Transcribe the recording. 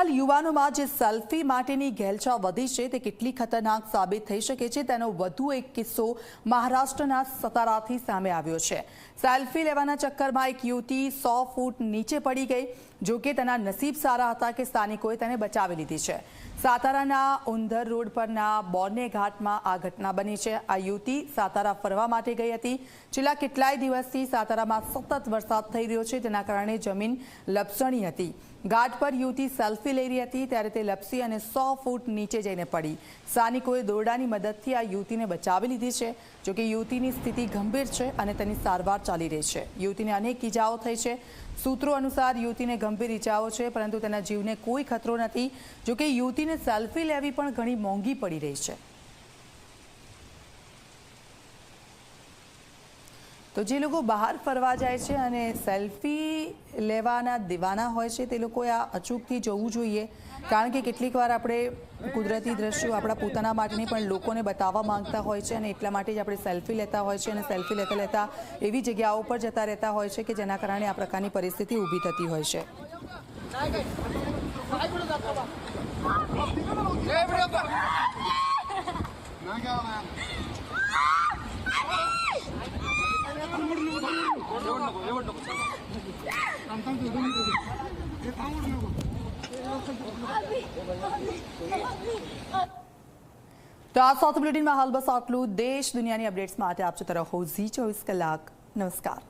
આજકાલ યુવાનોમાં જે સેલ્ફી માટેની ઘેલછા વધી છે, તે કેટલી ખતરનાક સાબિત થઈ શકે છે, તેનો વધુ એક કિસ્સો મહારાષ્ટ્રના સતારાથી સામે આવ્યો છે. સેલ્ફી લેવાના ચક્કરમાં એક યુવતી સો ફૂટ નીચે પડી ગઈ, જો કે તેના નસીબ સારા હતા કે સ્થાનિકોએ તેને બચાવી લીધી છે. સાતારાના ઉંધર રોડ પરના બોર્ને ઘાટમાં આ ઘટના બની છે. આ યુવતી સાતારા ફરવા માટે ગઈ હતી. છેલ્લા કેટલાય દિવસથી સાતારામાં સતત વરસાદ થઈ રહ્યો છે, તેના કારણે જમીન લપસણી હતી. ઘાટ પર યુવતી સેલ્ફી લઈ રહી હતી ત્યારે તે લપસી અને સો ફૂટ નીચે જઈને પડી. સ્થાનિકોએ દોરડાની મદદથી આ યુવતીને બચાવી લીધી છે જોકે યુવતીની સ્થિતિ ગંભીર છે અને તેની સારવાર ચાલી રહી છે. યુવતીને અનેક ઈજાઓ થઈ છે. સૂત્રો અનુસાર યુવતીને ગંભીર ઈજાઓ છે, પરંતુ તેના જીવને કોઈ ખતરો નથી જોકે યુવતીને સેલ્ફી લેવી પણ ઘણી મોંઘી પડી રહી છે. તો જે લોકો બહાર ફરવા જાય છે અને સેલ્ફી લેવાના દીવાના હોય છે, તે લોકોએ આ અચૂકથી જોવું જોઈએ. કારણ કે કેટલીક વાર આપણે કુદરતી દ્રશ્યો આપણા પોતાના માટેની પણ લોકોને બતાવવા માંગતા હોય છે અને એટલા માટે જ આપણે સેલ્ફી લેતા હોય છે અને સેલ્ફી લેતા લેતા એવી જગ્યાઓ પર જતા રહેતા હોય છે કે જેના કારણે આ પ્રકારની પરિસ્થિતિ ઊભી થતી હોય છે. તો આ સાત બુલેટિનમાં હાલ બસ આટલું દેશ દુનિયાની અપડેટ્સ માટે આપ જોતા રહો ઝી ચોવીસ કલાક. નમસ્કાર.